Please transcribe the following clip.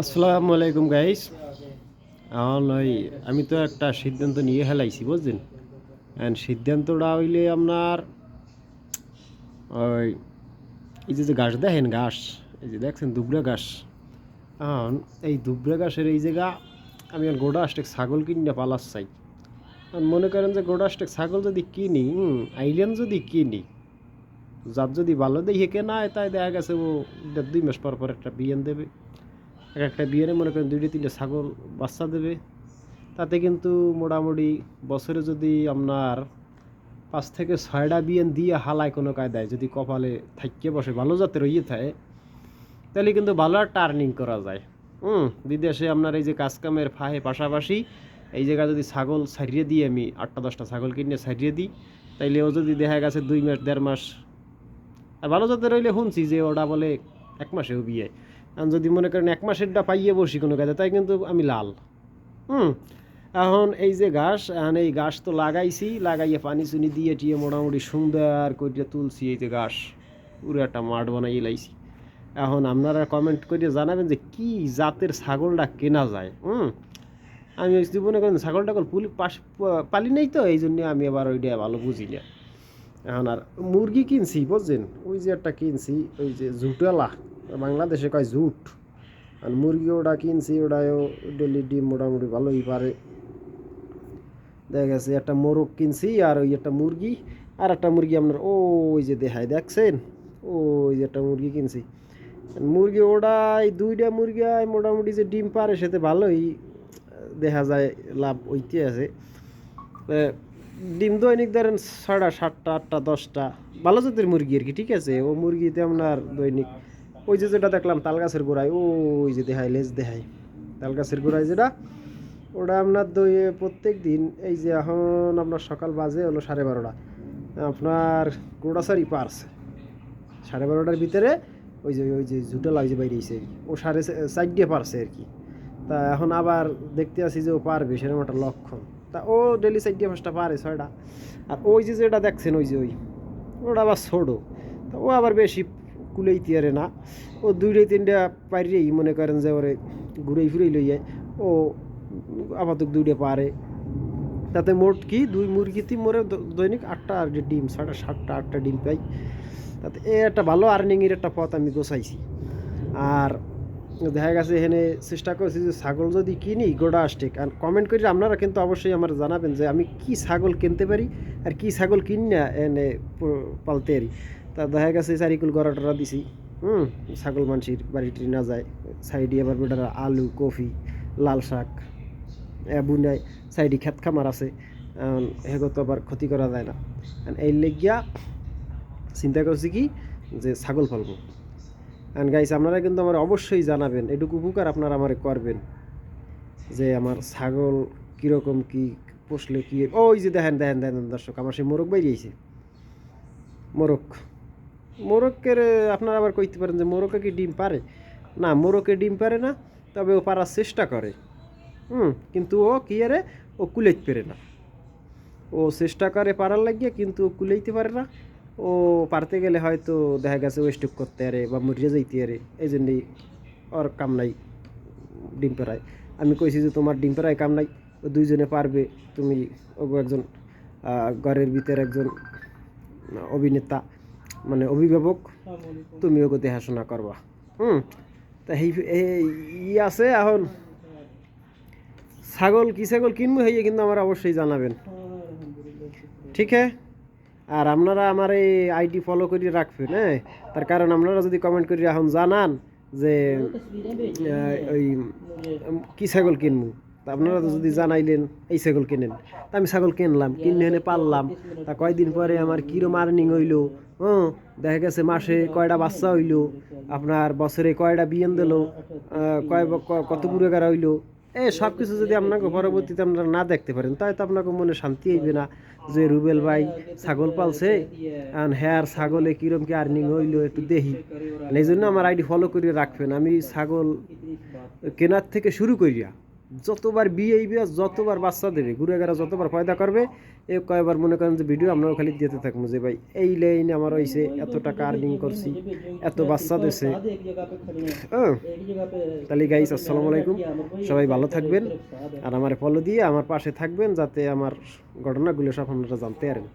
আসসালামু আলাইকুম গাইস ওই আমি তো একটা সিদ্ধান্ত নিয়ে হেলাইছি বুঝলেন অ্যান্ড সিদ্ধান্তটা হইলে আপনার ওই, এই যে যে ঘাস দেখেন, ঘাস, এই যে দেখছেন দুবরা ঘাস। এখন এই দুবরা ঘাসের এই জায়গা, আমি এখন গোড়া আসটেক ছাগল কিনে পালাস চাই। মনে করেন যে গোড়া আসটেক ছাগল যদি কিনি আইলেন যদি কিনি যার যদি ভালো দেখে কেনা তাই দেখা গেছে ও দুই মাস পর পর একটা বিয়ান দেবে। এক একটা বিয়ানে মনে করেন দুইটা তিনটে ছাগল বাচ্চা দেবে, তাতে কিন্তু মোটামুটি বছরে যদি আপনার পাঁচ থেকে ছয়টা বিয়ান দিয়ে হালায় কোনো কায়দায় যদি কপালে থাকিয়ে বসে, ভালো জাতের ইয়ে থাকে, তাহলে কিন্তু ভালো একটা আর্নিং করা যায়। হুম, বিদেশে আপনার এই যে কাজকামের ফাহে পাশাপাশি এই জায়গা যদি ছাগল ছাড়িয়ে দিই আমি, আটটা দশটা ছাগল কিনে ছাড়িয়ে দিই তাইলে ও যদি দেখা গেছে দুই মাস, দেড় মাস, আর ভালো জাতের রইলে শুনছি যে ওটা বলে এক মাসেও বিয়ে। আর যদি মনে করেন এক মাসেরটা পাইয়ে বসি কোনো কাজে, তাই কিন্তু আমি লাল। হুম? এখন এই যে ঘাস, এখন এই ঘাস তো লাগাইছি, লাগাইয়ে পানি চুনি দিয়ে টিয়ে মোটামুটি সুন্দর করে তুলছি এই যে ঘাস। পুরো একটা মাঠ বানাইয়ে লাইছি। এখন আপনারা কমেন্ট করে জানাবেন যে কি জাতের ছাগলটা কেনা যায়, হুম? আমি মনে করেন ছাগলটা পুলি পাশ, পালি নেই তো, এই জন্য আমি আবার ওইটা ভালো বুঝি না। এখন আর মুরগি কিনছি, বুঝছেন? ওই যে একটা কিনছি, ওই যে জুটালা। বাংলাদেশে কয় জুট? আর মুরগি ওটা কিনছি ওটাও ডেলি ডিম মোটামুটি ভালোই পারে। দেখা গেছে একটা মোরগ কিনছি আর ওই একটা মুরগি, আর একটা মুরগি আপনার ওই যে দেখায়, দেখছেন? ওই যে একটা মুরগি কিনছি। মুরগি ওটাই, দুইটা মুরগি মোটামুটি যে ডিম পারে সেতে ভালোই, দেখা যায় লাভ ওইতে আছে। ডিম দৈনিক ধরেন ছয়টা, সাতটা, আটটা, দশটা, ভালো জাতের মুরগি আর কি, ঠিক আছে? ও মুরগিতে আপনার দৈনিক ওই যে যেটা দেখলাম তাল গাছের গোড়ায়, ওই যে দেখায়, লেজ দেখায়। তাল গাছের গোড়ায় যেটা, ওটা আপনার দই প্রত্যেক দিন, এই যে এখন আপনার সকাল বাজে হলো সাড়ে বারোটা। আপনার গোড়াসারি পার্স। সাড়ে বারোটার ভিতরে ওই যে ওই যে জুটালা ওই যে বাইরে এসে ও সাড়ে চার দিয়ে পারছে আর কি। তা এখন আবার দেখতে আছি যে ও পারবে, সেরকম একটা লক্ষণ। তা ও ডেলি চার দিয়ে পাঁচটা পারে, ছয়টা। আর ওই যে যেটা দেখছেন, ওই যে ওই, ওটা আবার ছোটো। তা ও আবার বেশি কুলেই তিয়ারে না। ও দুইটাই তিনটা পারিয়েই মনে করেন যে ওরে ঘুরেই ফিরেই লইয়ে, ও আপাতত দুইটা পারে। তাতে মোট কি? দুই মুরগিতে মোরে দৈনিক আটটা আর ডিম, সাড়ে সাতটা, আটটা ডিম পাই। তাতে এ একটা ভালো আর্নিংয়ের একটা পথ আমি গোছাইছি। আর দেখা গেছে এখানে চেষ্টা করছি যে ছাগল যদি কিনি, গোড়া আসটেক। আর কমেন্ট করে আপনারা কিন্তু অবশ্যই আমার জানাবেন যে আমি কি ছাগল কিনতে পারি আর কি ছাগল কিনি না এনে পালতে পারি। তা দেখা গেছে চারিকুল গড়া টড়া দিছি। হুম, ছাগল, মানসির বাড়িটি না যায়। সাইডে আবার বেটারা আলু, কফি, লাল শাক বুনাই সাইডে খেত খামার আছে। সেগত আবার ক্ষতি করা যায় না। এই লেগিয়া চিন্তা করছি কি, যে ছাগল পালবো। অ্যান্ড গাইস আপনারা কিন্তু আমার অবশ্যই জানাবেন, এটুকু উপকার আপনারা আমার করবেন। যে আমার ছাগল কীরকম কি পোষলে কি ওই যে দেখেন দেখেন দেখেন দর্শক, আমার সেই মোরগ বাইরিয়েছে মোরগ। মোরগের আপনারা আবার কইতে পারেন যে মোরগে কি ডিম পারে? না মোরগে ডিম পারে না, তবে ও পারার চেষ্টা করে। হুম, কিন্তু ও কি আরে? ও কুলাইতে পারে না। ও চেষ্টা করে পারার লাগিয়ে, কিন্তু ও কুলাইতে পারে না। ও পারতে গেলে হয়তো দেখা গেছে ওয়েস্টুক করতে আরে বা মরিয়ে যাইতে আরে এই জন্যই ওর কাম নাই ডিম পেরায় আমি কইছি যে তোমার ডিম পেরায় কাম নাই, ও দুইজনে পারবে, তুমি ও একজন ঘরের ভিতরে একজন অভিনেতা। মানে অভিভাবক তুমি ওকে দেখাশোনা করবা। হুম? তা ই আছে এখন। ছাগল কি ছাগল কিনবো হইয়ে কিন্তু আমার অবশ্যই জানাবেন। ঠিক আছে? আর আপনারা আমার এই আইডি ফলো করে রাখবেন হ্যাঁ? তার কারণ আপনারা যদি কমেন্ট করে এখন জানান যে ওই কি ছাগল কিনবো? তা আপনারা তো যদি জানাইলেন, এই ছাগল কিনেন? তা আমি ছাগল কিনলাম কিনে এনে পারলাম তা কয়দিন পরে আমার কিরম আর্নিং হইল হ্যাঁ দেখা গেছে মাসে কয়টা বাচ্চা হইল, আপনার বছরে কয়টা বিয়েন দিল কয় কত পুরোকার হইল। এ সব কিছু যদি আপনাকে পরবর্তীতে আপনারা না দেখতে পারেন তাই তো আপনাকে মনে শান্তি হইবে না যে রুবেল ভাই ছাগল পালছে, আর হ্যার ছাগলে কিরম কি আর্নিং হইল একটু দেখি। এই জন্য আমার আইডি ফলো করে রাখবেন। আমি ছাগল কেনার থেকে শুরু করিয়া যতবার বিয়ে হইবে যতবার বাচ্চা দেবে গুড়াগারা যতবার পয়দা করবে, এ কয়বার মনে করেন যে ভিডিও আপনারা খালি দিতে থাকব যে, ভাই, এই লাইনে আমার হয়েছে এত টাকা আর্নিং করছি, এত বাচ্চা দিছে। হ্যাঁ। তাহলে গাইস আসসালামু আলাইকুম। সবাই ভালো থাকবেন আর আমার ফলো দিয়ে আমার পাশে থাকবেন যাতে আমার ঘটনাগুলো সব আপনারা জানতে পারেন।